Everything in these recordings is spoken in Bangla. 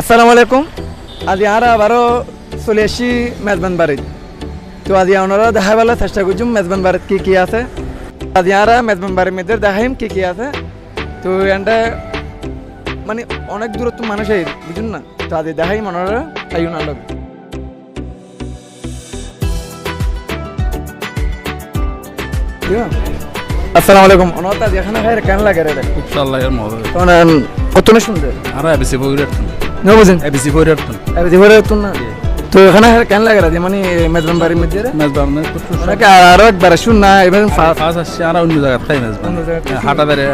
আসসালামু আলাইকুম। আজি আর আবারও চলে এসছি মেজবান বাড়িত। তো আজি ওনারা দেখা বেলা চেষ্টা করছুম মেজবান বাড়িত কি কি আছে। আজি আর মেজবান বাড়ির মধ্যে দেখাইম কি কি আছে। তো এনটা মানে অনেক দূরত্ব মানুষ এই বুঝুন না? তো আজি দেখাইম ওনারা আইন আলোক আসসালামু আলাইকুম। ওনারা আজি এখানে খাই কেন লাগে রে ইনশাআল্লাহ মজা। তোমার কত না সুন্দর আর এবিসি বইরাটন না বুঝেন এবিসি আরে দিবরে তো না তো এখানে কেন লাগে রাজি মানে মেজবান বাড়ির মধ্যে মেজবান আরও একবার শুন না এবার ফাস আসছে আর অন্য জায়গা খাই মেজবান হাটা বেড়ে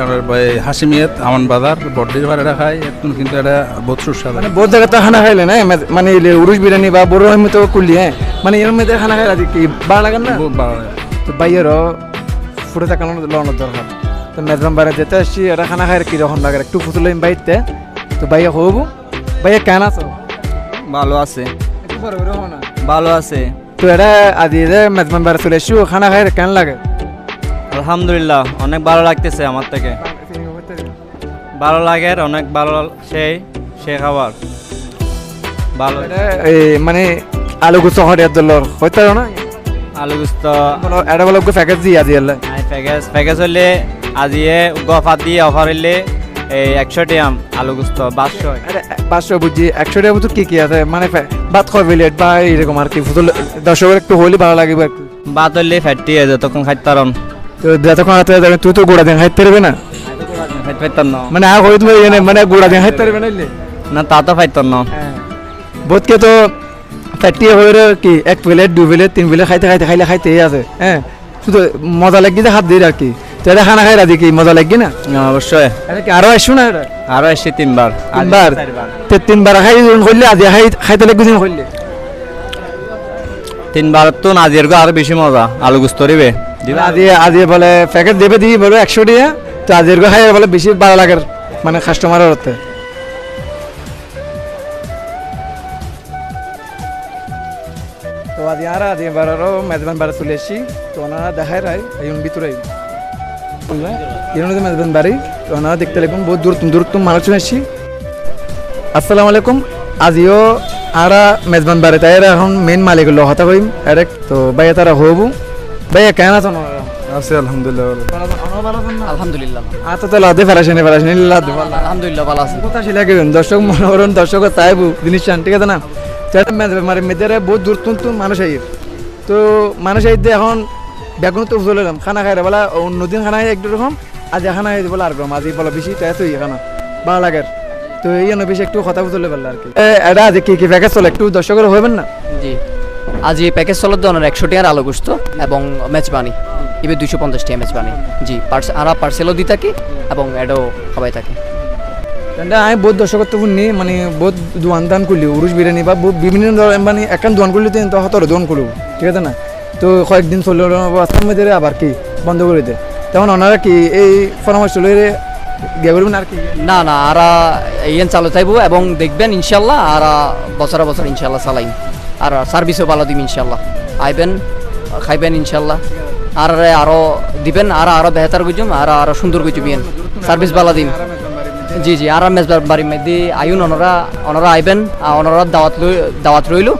হাসিমিয়াত আমান বাজার বড্ডির খাই এখন কিন্তু এটা বহুত সুস্বাদু মানে বহুত জায়গা তো খানা খাইলে না মানে উরুস বিরিয়ানি বা বড় আমি তো কুলি হ্যাঁ মানে এর মধ্যে খানা খাই রাজি কি ভালো লাগে না তো বাইয়েরও ফুটে থাকানো লওয়ানোর দরকার তো মেজবান বাড়ি যেতে আসছি এটা খানা খাই কি রকম লাগে একটু ফুটুলে বাইতে তো বাইয়ে হব বাইয়ে কেন আছো? ভালো আছে। ভালো আছে। তো এটা আজি যে মেজবান বাড়ি চলে এসছি খানা খাই কেন লাগে? আলহামদুলিল্লাহ অনেক ভালো লাগতেছে আমার থেকে। ভালো লাগে অনেক ভালো সেই সে খাবার। ভালো। এই মানে আলু গুছো হরিয়ার দলর হইতে না? আলু গুস্ত। এটা বলো প্যাকেজ দিয়ে আজি এলে প্যাকেজ প্যাকেজ হলে আজিয়ে গফার দিয়ে অফার হইলে এই একশো টিয়াম আলু গুস্ত পাঁচশো। পাঁচশো বুঝি একশো টাকা বুঝি কি কি আছে? মানে ভাত খাওয়া প্লেট বা এরকম আর কি দর্শকের একটু হলে ভালো লাগবে একটু ভাত হইলে ফ্যাটি তখন খাইতে পারন তো যতক্ষণ হাতে যাবে তুই তো গোড়া দিন খাইতে পারবে না? খাইতে পাইতাম না। মানে আর হইতে পারবে মানে গোড়া দিন খাইতে পারবে না তা তো পাইতাম না। বোধকে তো ফ্যাটি হয়ে কি এক প্লেট দু প্লেট তিন প্লেট খাইতে খাইতে খাইলে খাইতে আছে। হ্যাঁ। শুধু মজা লাগি যে হাত দিয়ে আর কি। তো এটা খানা খাই রাজি কি? মজা লাগি না? অবশ্যই আরও আসছো না আরও এসছি তিনবার আজ তিনবার। তো তিনবার খাই করলে আজি খাই খাইতে লাগবে দিন করলে তিনবার তো নাজির আরও বেশি মজা। আলু গুস্ত দিবে। আজি আজি বলে প্যাকেট দেবে দিই বলে একশো দিয়ে। তো আজির খাই বলে বেশি ভালো লাগে মানে কাস্টমারের হতে। তো আজি আর আজি এবারও মেজবান বাড়ি চলে এসেছি তো ওনারা দেখায় রায় এই ভিতরে এর মেজবান বাড়ি ওনারা দেখতে লাগবেন বহুত দূর দূর তুমি মানুষ এসেছি। আসসালামু আলাইকুম। আজিও আরা মেজবান বাড়ি তাই এরা এখন মেন মালিক হলো হতা কইম ডাইরেক্ট তো ভাইয়া তারা হবু। ভাইয়া কেন আছো? আছে আলহামদুলিল্লাহ আলহামদুলিল্লাহ। আচ্ছা তো লাদে ফেরাসেনি ফেরাসেনি লাদে আলহামদুলিল্লাহ ভালো আছে। কথা ছিল কি দর্শক মনে করেন দর্শক তাইবু জিনিস চান ঠিক আছে না? সেটা মানে মেয়েদের বহুত দূর তুন মানুষ আই তো মানুষ আই এখন বেগুন তো চলে এলাম খানা খাই বলা অন্যদিন খানা খাই একটু রকম আজ খানা খাই বলে আর রকম আজ বলা বেশি তাই তো খানা ভালো লাগে। তো এই জন্য বেশি একটু কথা চলে পারল আর কি। এটা আজ কি কি প্যাকেজ চলে একটু দর্শকের হবেন না? জি আজ এই প্যাকেজ চলত ধরনের একশো টাকার আলু গোস্ত এবং মেজবানি এবার দুইশো পঞ্চাশ টাকা মেজবানি। জি পার্স আর পার্সেলও দিয়ে থাকি এবং অ্যাডও খাবাই থাকি। আমি বহুত দর্শকত্ব শুনি মানে বহুত দোয়ান দান করলি উরুষ বিরিয়ানি বা বিভিন্ন ধরনের মানে একান দোয়ান করলি তো হতর দোয়ান করব ঠিক আছে না? তো কয়েকদিন চলল মধ্যে আবার কি, বন্ধ করে দে। তখন ওনারা কি এই পরামর্শ গিয়ে করবেন আর কি? না না, আর ইয়েন চালু থাকব এবং দেখবেন ইনশাল্লাহ আর বছরে বছর ইনশাল্লাহ চালাই আর সার্ভিসও ভালো দিম ইনশাল্লাহ আইবেন, খাইবেন ইনশাল্লাহ আর আরও দিবেন, আর আরও বেহতার গুজুম, আর আরও সুন্দর গুজুবিয়েন সার্ভিস ভালো দিম। জি জি, আর মেজবার বাড়ির মধ্যে আইন, ওনারা ওনারা আইবেন আর ওনারা দাওয়াত দাওয়াত রইল।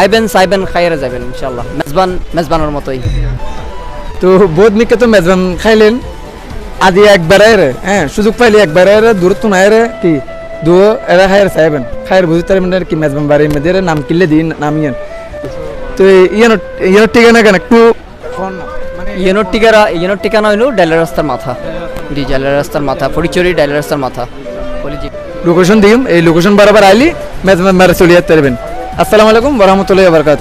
আইবেন চাইবেন খাইয়ে যাবেন ইনশাল্লাহ মেজবান মেজবানের মতোই। তো বহুত মিকে তো মেজবান খাইলেন। আদি একবারে রে হ্যাঁ সুযোগ পাইলে একবারে রে দূরত্ব নাই রে কি? দু এরা খাইয়ের চাইবেন। খাইয়ের বুঝতে পারবেন আর কি মেজবান বাড়ির মধ্যে রে নাম কিনলে দিন নামিয়েন তো ইয়ান ইয়ান ঠিকানা কেন? একটু মানে ইয়েনোর টিকারা ইয়েনোর ঠিকানা হইল ডাইলার রাস্তার মাথা। জি ডাইলার রাস্তার মাথা ফরিচুরি ডাইলার রাস্তার মাথা। লোকেশন দিম এই লোকেশন বরাবর আইলি মেজবান বাড়ি চলে যেতে পারবেন আসসালামু আলাইকুম বরহমতুল্লাহ বারকাত